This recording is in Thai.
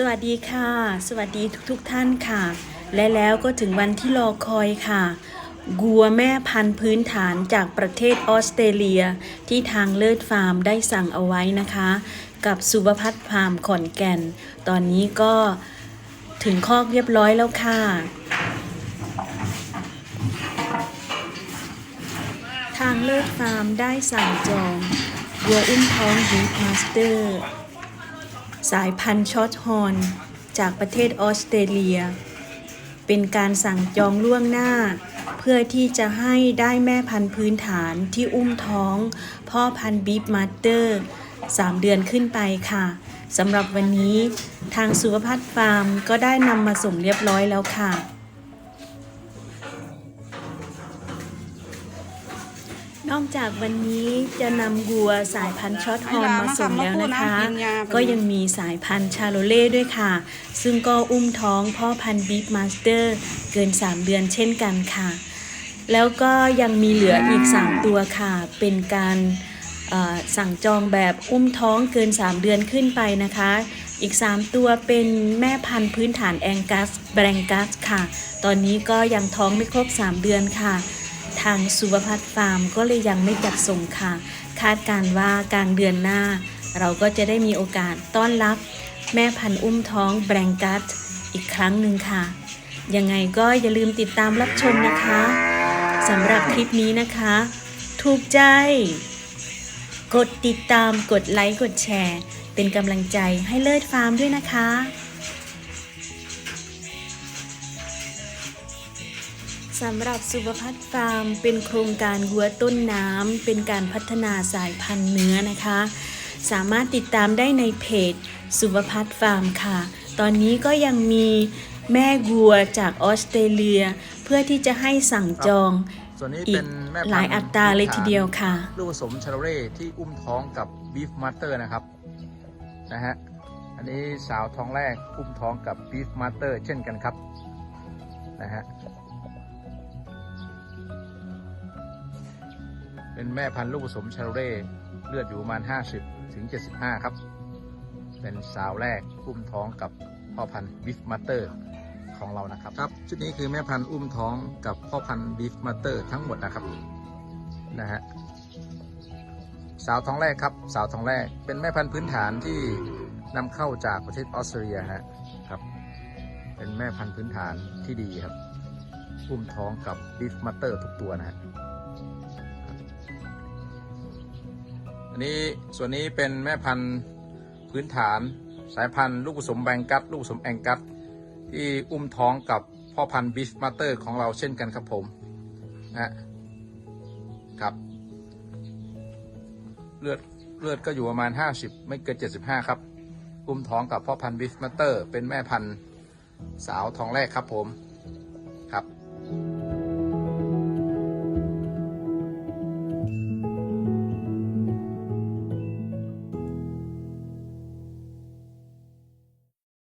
สวัสดีค่ะ สวัสดีทุกๆทท่านค่ะ และแล้วก็ถึงวันที่รอคอยค่ะกัวแม่พันธุ์พื้นฐานจากประเทศออสเตรเลีย ที่ทางเลิศฟาร์มได้สั่งเอาไว้นะคะ กับสุภพัฒน์ฟาร์มขอนแก่น ตอนนี้ก็ถึงคอกเรียบร้อยแล้วค่ะทางเลิศฟาร์มได้สั่งจองวัวอุ้มท้องบีฟมาสเตอร์ สายพันธุ์ชอตฮอนจากประเทศออสเตรเลีย เป็นการสั่งจองล่วงหน้า เพื่อที่จะให้ได้แม่พันธุ์พื้นฐานที่อุ้มท้อง พ่อพันธุ์บีฟมาสเตอร์3เดือนขึ้นไปค่ะสำหรับวันนี้ทางสุขภาพฟาร์มก็ได้นำมาส่งเรียบร้อยแล้วค่ะ นอกจากวันนี้จะนำวัวสายพันธุ์ช็อตฮอร์นมาส่งแล้วนะคะ ก็ยังมีสายพันธุ์ชาโลเล่ด้วยค่ะ ซึ่งก็อุ้มท้องพ่อพันธุ์บีฟมาสเตอร์เกิน 3 เดือนเช่นกันค่ะ แล้วก็ยังมีเหลืออีก 3 ตัวค่ะ เป็นการเอ่อสั่งจองแบบอุ้มท้องเกิน 3 เดือนขึ้นไปนะคะ อีก 3 ตัวเป็นแม่พันธุ์พื้นฐานแองกัสแบรงกัสค่ะ ตอนนี้ก็ยังท้องไม่ครบ 3 เดือนค่ะ ทางสุภพัฒน์ฟาร์มก็เลยยังไม่จัดส่งค่ะ คาดการว่ากลางเดือนหน้า เราก็จะได้มีโอกาสต้อนรับ แม่พันธุ์อุ้มท้องแบรงกัสอีกครั้งหนึ่งค่ะ ยังไงก็อย่าลืมติดตามรับชมนะคะสำหรับคลิปนี้นะคะ ถูกใจ กดติดตามกดไลค์กดแชร์ เป็นกำลังใจให้เลิศฟาร์มด้วยนะคะ สำหรับสุภพัฒน์ฟาร์ม เป็นโครงการวัวต้นน้ำเป็นการพัฒนาสายพันธุ์เนื้อนะคะ สามารถติดตามได้ในเพจสุภพัฒน์ฟาร์มค่ะ ตอนนี้ก็ยังมีแม่วัวจากออสเตรเลีย เพื่อที่จะให้สั่งจองส่วนนี้อีเป็กนแม่พันธุ์หลายอัตราเลยทีเดียวค่ะ ลูกผสมชาโรเร่ที่อุ้มท้องกับบีฟมาสเตอร์นะครับนะฮะอันนี้สาวท้องแรกอุ้มท้องกับบีฟมาสเตอร์เช่นกันครับนะฮะ เป็นแม่พันธุ์ลูกผสมชาโรเร่เลือดอยู่ประมาณ 50 ถึง 75 ครับ เป็นสาวแรกอุ้มท้องกับพ่อพันธุ์บีฟมาสเตอร์ของเรานะครับครับชุดนี้คือแม่พันธุ์อุ้มท้องกับพ่อพันธุ์บีฟมาสเตอร์ทั้งหมดนะครับนะฮะสาวท้องแรกครับ สาวท้องแรกเป็นแม่พันธุ์พื้นฐานที่นำเข้าจากประเทศออสเตรเลียฮะครับ เป็นแม่พันธุ์พื้นฐานที่ดีครับอุ้มท้องกับบีฟมาสเตอร์ทุกตัวนะฮะ อันนี้ส่วนนี้เป็นแม่พันธุ์พื้นฐาน สายพันธุ์ลูกผสมแบงกัสลูกผสมแองกัสที่อุ้มท้องกับพ่อพันธุ์บีฟมาเตอร์ของเราเช่นกันครับผมนะครับเลือดเลือดก็อยู่ประมาณ 50 ไม่เกิน 75 ครับ อุ้มท้องกับพ่อพันธุ์บีฟมาเตอร์ เป็นแม่พันธุ์สาวท้องแรกครับผม